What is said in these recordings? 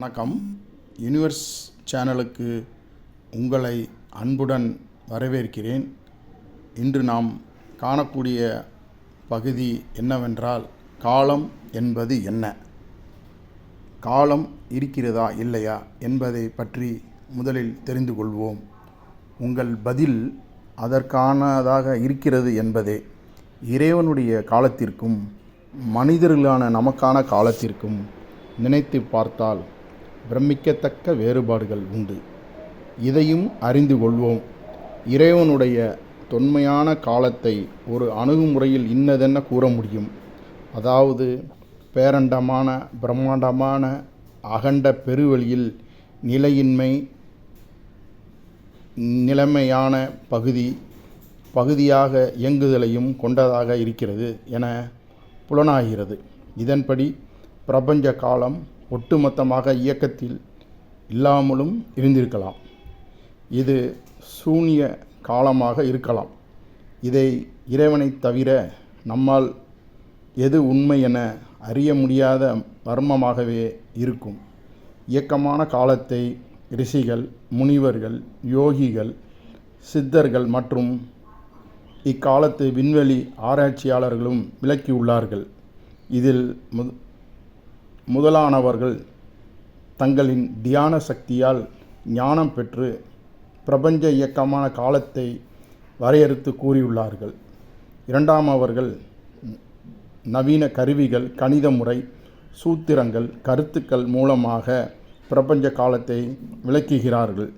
வணக்கம். யூனிவர்ஸ் சேனலுக்கு உங்களை அன்புடன் வரவேற்கிறேன். இன்று நாம் காணக்கூடிய பகுதி என்னவென்றால் காலம் என்பது என்ன? காலம் இருக்கிறதா இல்லையா என்பதை பற்றி முதலில் தெரிந்து கொள்வோம். உங்கள் பதில் அதற்கானதாக இருக்கிறது என்பதே. இறைவனுடைய காலத்திற்கும் மனிதர்களான நமக்கான காலத்திற்கும் நினைத்து பார்த்தால் பிரமிக்கத்தக்க வேறுபாடுகள் உண்டு. இதையும் அறிந்து கொள்வோம். இறைவனுடைய தொன்மையான காலத்தை ஒரு அணுகுமுறையில் இன்னதென்ன கூற முடியும்? அதாவது பேரண்டமான பிரம்மாண்டமான அகண்ட பெருவெளியில் நிலையின்மை நிலைமையான பகுதி பகுதியாக இயங்குதலையும் கொண்டதாக இருக்கிறது என புலனாகிறது. இதன்படி பிரபஞ்ச காலம் ஒட்டுமொத்தமாக இயக்கத்தில் இல்லாமலும் இருந்திருக்கலாம். இது சூனிய காலமாக இருக்கலாம். இதை இறைவனைத் தவிர நம்மால் எது உண்மை என அறிய முடியாத மர்மமாகவே இருக்கும். இயக்கமான காலத்தை ரிஷிகள் முனிவர்கள் யோகிகள் சித்தர்கள் மற்றும் இக்காலத்து விண்வெளி ஆராய்ச்சியாளர்களும் விளக்கியுள்ளார்கள். இதில் மு முதலானவர்கள் தங்களின் தியான சக்தியால் ஞானம் பெற்று பிரபஞ்ச இயக்கமான காலத்தை வரையறுத்து கூறியுள்ளார்கள். இரண்டாம் அவர்கள் நவீன கருவிகள் கணித முறை சூத்திரங்கள் கருத்துக்கள் மூலமாக பிரபஞ்ச காலத்தை விளக்குகிறார்கள்.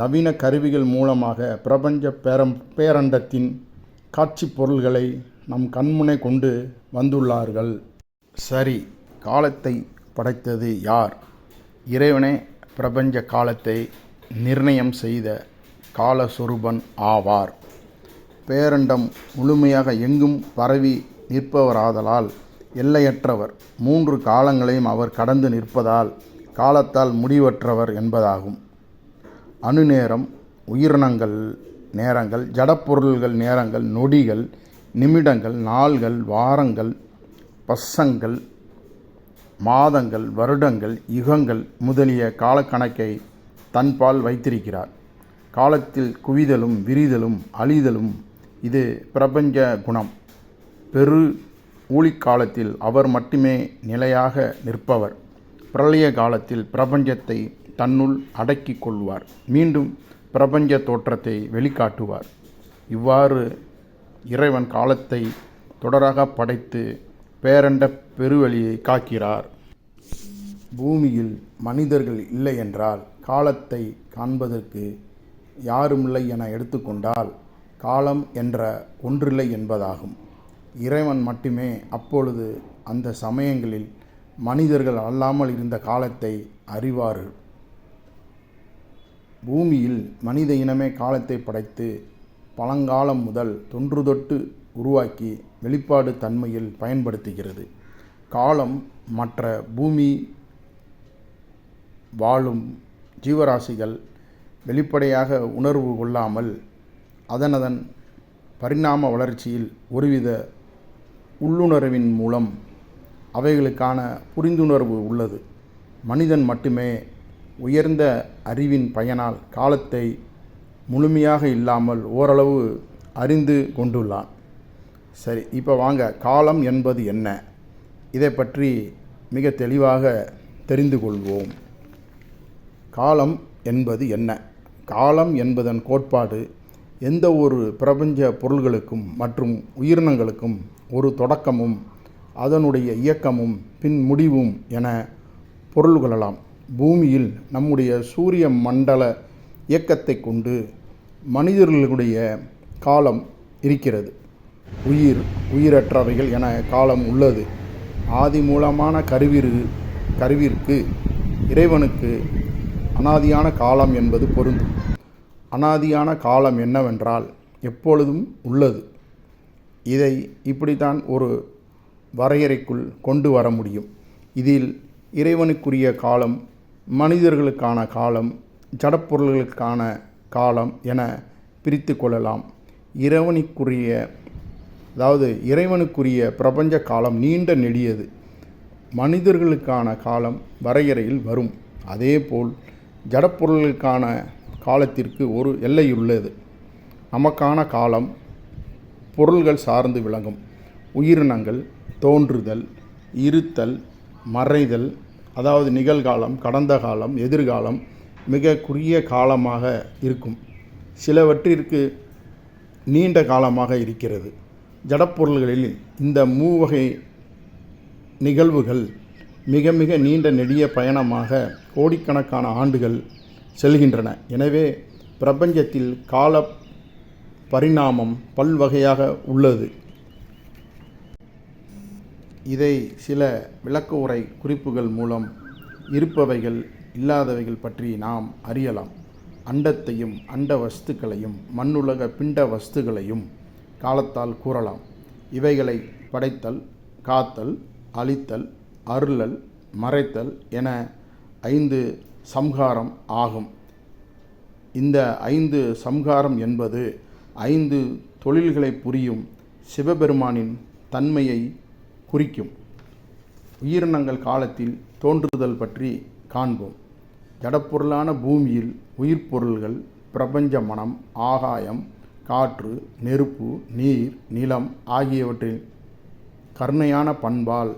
நவீன கருவிகள் மூலமாக பிரபஞ்ச பேரம் பேரண்டத்தின் காட்சி பொருள்களை நம் கண்முனை கொண்டு வந்துள்ளார்கள். சரி காலத்தை படைத்தது யார்? இறைவனே பிரபஞ்ச காலத்தை நிர்ணயம் செய்த காலஸ்வரூபன் ஆவார். பேரண்டம் முழுமையாக எங்கும் பரவி நிற்பவராதலால் எல்லையற்றவர். மூன்று காலங்களையும் அவர் கடந்து நிற்பதால் காலத்தால் முடிவற்றவர் என்பதாகும். அணு நேரம் உயிரினங்கள் நேரங்கள் ஜடப்பொருள்கள் நேரங்கள் நொடிகள் நிமிடங்கள் நாள்கள் வாரங்கள் பசங்கள் மாதங்கள் வருடங்கள் யுகங்கள் முதலிய காலக்கணக்கை தன்பால் வைத்திருக்கிறார். காலத்தில் குவிதலும் விரிதலும் அழிதலும் இது பிரபஞ்ச குணம். பெரு ஊழிக்காலத்தில் அவர் மட்டுமே நிலையாக நிற்பவர். பிரளய காலத்தில் பிரபஞ்சத்தை தன்னுள் அடக்கி கொள்வார். மீண்டும் பிரபஞ்ச தோற்றத்தை வெளிக்காட்டுவார். இவ்வாறு இறைவன் காலத்தை தொடராக படைத்து பேரண்ட பெருவழியை காக்கிறார். பூமியில் மனிதர்கள் இல்லை என்றால் காலத்தை காண்பதற்கு யாருமில்லை என எடுத்துக்கொண்டால் காலம் என்ற ஒன்றில்லை என்பதாகும். இறைவன் மட்டுமே அப்பொழுது அந்த சமயங்களில் மனிதர்கள் அல்லாமல் இருந்த காலத்தை அறிவார்கள். பூமியில் மனித இனமே காலத்தை படைத்து பழங்காலம் முதல் தொன்று தொட்டு உருவாக்கி வெளிப்பாடு தன்மையில் பயன்படுத்துகிறது. காலம் மற்ற பூமி வாழும் ஜீவராசிகள் வெளிப்படையாக உணர்வு கொள்ளாமல் அதனதன் பரிணாம வளர்ச்சியில் ஒருவித உள்ளுணர்வின் மூலம் அவைகளுக்கான புரிந்துணர்வு உள்ளது. மனிதன் மட்டுமே உயர்ந்த அறிவின் பயனால் காலத்தை முழுமையாக இல்லாமல் ஓரளவு அறிந்து கொண்டுள்ளான். சரி இப்போ வாங்க. காலம் என்பது என்ன? இதை பற்றி மிக தெளிவாக தெரிந்து கொள்வோம். காலம் என்பது என்ன? காலம் என்பதன் கோட்பாடு எந்த ஒரு பிரபஞ்ச பொருள்களுக்கும் மற்றும் உயிரினங்களுக்கும் ஒரு தொடக்கமும் அதனுடைய இயக்கமும் பின் முடிவும் என பொருள் கொள்ளலாம் பூமியில் நம்முடைய சூரிய மண்டல இயக்கத்தை கொண்டு மனிதர்களுடைய காலம் இருக்கிறது. உயிர் உயிரற்றவைகள் என காலம் உள்ளது. ஆதி மூலமான கருவிரு கருவிற்கு இறைவனுக்கு அனாதியான காலம் என்பது பொருந்தும். அனாதியான காலம் என்னவென்றால் எப்பொழுதும் உள்ளது. இதை இப்படித்தான் ஒரு வரையறைக்குள் கொண்டு வர முடியும். இதில் இறைவனுக்குரிய காலம் மனிதர்களுக்கான காலம் ஜடப்பொருள்களுக்கான காலம் என பிரித்து கொள்ளலாம். இறைவனுக்குரிய அதாவது இறைவனுக்குரிய பிரபஞ்ச காலம் நீண்ட நெடியது. மனிதர்களுக்கான காலம் வரையறையில் வரும். அதேபோல் ஜடப்பொருளுக்கான காலத்திற்கு ஒரு எல்லையுள்ளது நமக்கான காலம் பொருள்கள் சார்ந்து விளங்கும். உயிரினங்கள் தோன்றுதல் இருத்தல் மறைதல் அதாவது நிகழ்காலம் கடந்த காலம் எதிர்காலம் மிக குறுகிய காலமாக இருக்கும். சிலவற்றிற்கு நீண்ட காலமாக இருக்கிறது. ஜடப்பொருள்களில் இந்த மூவகை நிகழ்வுகள் மிக மிக நீண்ட நெடிய பயணமாக கோடிக்கணக்கான ஆண்டுகள் செல்கின்றன. எனவே பிரபஞ்சத்தில் கால பரிணாமம் பல்வகையாக உள்ளது. இதை சில விளக்க உரை குறிப்புகள் மூலம் இருப்பவைகள் இல்லாதவைகள் பற்றி நாம் அறியலாம். அண்டத்தையும் அண்ட வஸ்துக்களையும் மண்ணுலக பிண்ட வஸ்துகளையும் காலத்தால் கூறலாம். இவைகளை படைத்தல் காத்தல் அழித்தல் அருளல் மறைத்தல் என ஐந்து சம்ஹாரம் ஆகும். இந்த ஐந்து சம்ஹாரம் என்பது ஐந்து தொழில்களை புரியும் சிவபெருமானின் தன்மையை குறிக்கும். உயிரினங்கள் காலத்தில் தோன்றுதல் பற்றி காண்போம். ஜடப்பொருளான பூமியில் உயிர்ப்பொருள்கள் பிரபஞ்ச மனம் ஆகாயம் காற்று நெருப்பு நீர் நிலம் ஆகியவற்றில் கருணையான பண்பால்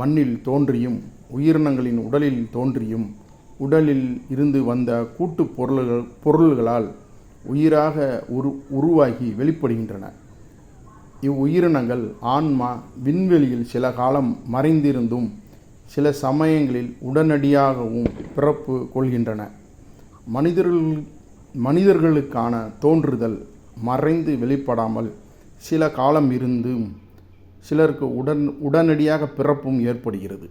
மண்ணில் தோன்றியும் உயிரினங்களின் உடலில் தோன்றியும் உடலில் இருந்து வந்த கூட்டு பொருள்கள் பொருள்களால் உயிராக உரு உருவாகி வெளிப்படுகின்றன. இவ்வுயிரினங்கள் ஆன்மா விண்வெளியில் சில காலம் மறைந்திருந்தும் சில சமயங்களில் உடனடியாகவும் பிறப்பு கொள்கின்றன. மனிதர்கள் மனிதர்களுக்கான தோன்றுதல் மறைந்து வெளிப்படாமல் சில காலம் இருந்தும் சிலருக்கு உடன் உடனடியாக பிறப்பும் ஏற்படுகிறது.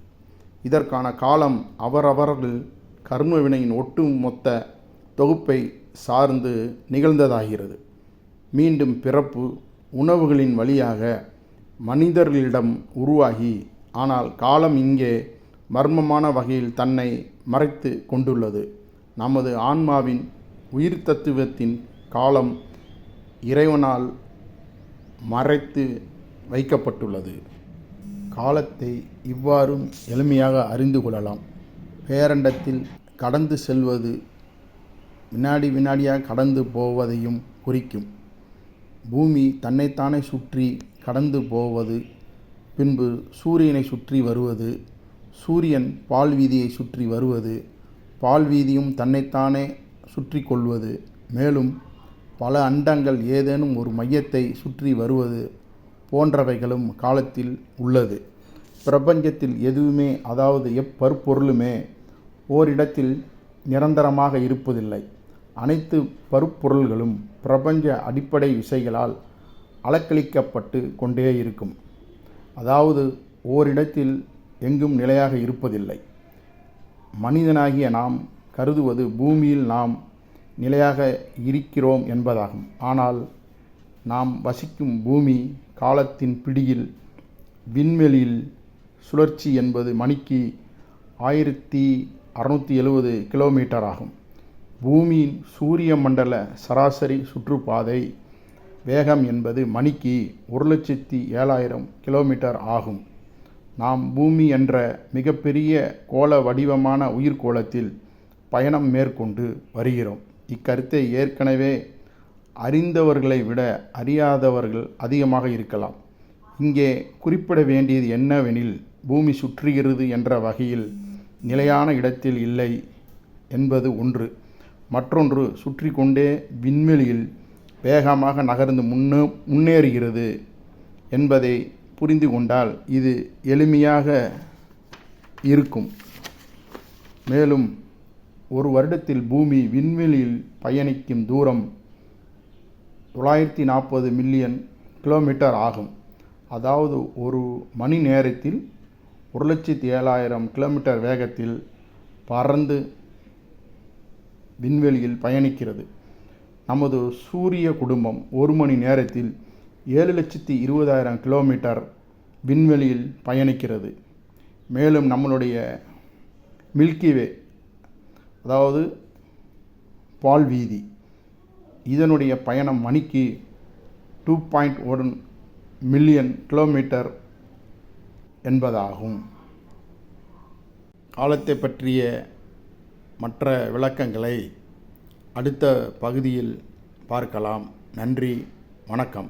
இதற்கான காலம் அவரவர்கள் கர்மவினையின் ஒட்டுமொத்த ஒட்டு மொத்த தொகுப்பை சார்ந்து நிகழ்ந்ததாகிறது. மீண்டும் பிறப்பு உணவுகளின் வழியாக மனிதர்களிடம் உருவாகி ஆனால் காலம் இங்கே மர்மமான வகையில் தன்னை மறைத்து கொண்டுள்ளது. நமது ஆன்மாவின் உயிர் தத்துவத்தின் காலம் இறைவனால் மறைத்து வைக்கப்பட்டுள்ளது. காலத்தை இவ்வாறும் எளிமையாக அறிந்து கொள்ளலாம். பேரண்டத்தில் கடந்து செல்வது வினாடி வினாடியாக கடந்து போவதையும் குறிக்கும். பூமி தன்னைத்தானே சுற்றி கடந்து போவது பின்பு சூரியனை சுற்றி வருவது சூரியன் பால் வீதியை சுற்றி வருவது பால் வீதியும் தன்னைத்தானே சுற்றி கொள்வது. மேலும் பல அண்டங்கள் ஏதேனும் ஒரு மையத்தை சுற்றி வருவது போன்றவைகளும் காலத்தில் உள்ளது. பிரபஞ்சத்தில் எதுவுமே அதாவது எப்பருப்பொருளுமே ஓரிடத்தில் நிரந்தரமாக இருப்பதில்லை. அனைத்து பருப்பொருள்களும் பிரபஞ்ச அடிப்படை விசைகளால் அலக்களிக்கப்பட்டு கொண்டே இருக்கும். அதாவது ஓரிடத்தில் எங்கும் நிலையாக இருப்பதில்லை. மனிதனாகிய நாம் கருதுவது பூமியில் நாம் நிலையாக இருக்கிறோம் என்பதாகும். ஆனால் நாம் வசிக்கும் பூமி காலத்தின் பிடியில் விண்வெளியில் சுழற்சி என்பது மணிக்கு ஆயிரத்தி அறநூற்றி எழுபது கிலோமீட்டர் ஆகும். பூமியின் சூரிய மண்டல சராசரி சுற்றுப்பாதை வேகம் என்பது மணிக்கு ஒரு லட்சத்தி ஏழாயிரம் கிலோமீட்டர் ஆகும். நாம் பூமி என்ற மிகப்பெரிய கோள வடிவமான உயிர்கோளத்தில் பயணம் மேற்கொண்டு வருகிறோம். இக்கருத்தை ஏற்கனவே அறிந்தவர்களை விட அறியாதவர்கள் அதிகமாக இருக்கலாம். இங்கே குறிப்பிட வேண்டியது என்னவெனில் பூமி சுற்றுகிறது என்ற வகையில் நிலையான இடத்தில் இல்லை என்பது ஒன்று. மற்றொன்று சுற்றி கொண்டே விண்வெளியில் வேகமாக நகர்ந்து முன்னே முன்னேறுகிறது என்பதை புரிந்து கொண்டால் இது எளிமையாக இருக்கும். மேலும் ஒரு வருடத்தில் பூமி விண்வெளியில் பயணிக்கும் தூரம் தொள்ளாயிரத்தி நாற்பது மில்லியன் கிலோமீட்டர் ஆகும். அதாவது ஒரு மணி நேரத்தில் ஒரு லட்சத்தி ஏழாயிரம் கிலோமீட்டர் வேகத்தில் பறந்து விண்வெளியில் பயணிக்கிறது. நமது சூரிய குடும்பம் ஒரு மணி நேரத்தில் ஏழு லட்சத்தி இருபதாயிரம் கிலோமீட்டர் விண்வெளியில் பயணிக்கிறது. மேலும் நம்மளுடைய மில்கிவே அதாவது பால் வீதி. இதனுடைய பயணம் மணிக்கு two point one million kilometre என்பதாகும். காலத்தை பற்றிய மற்ற விளக்கங்களை அடுத்த பகுதியில் பார்க்கலாம். நன்றி வணக்கம்.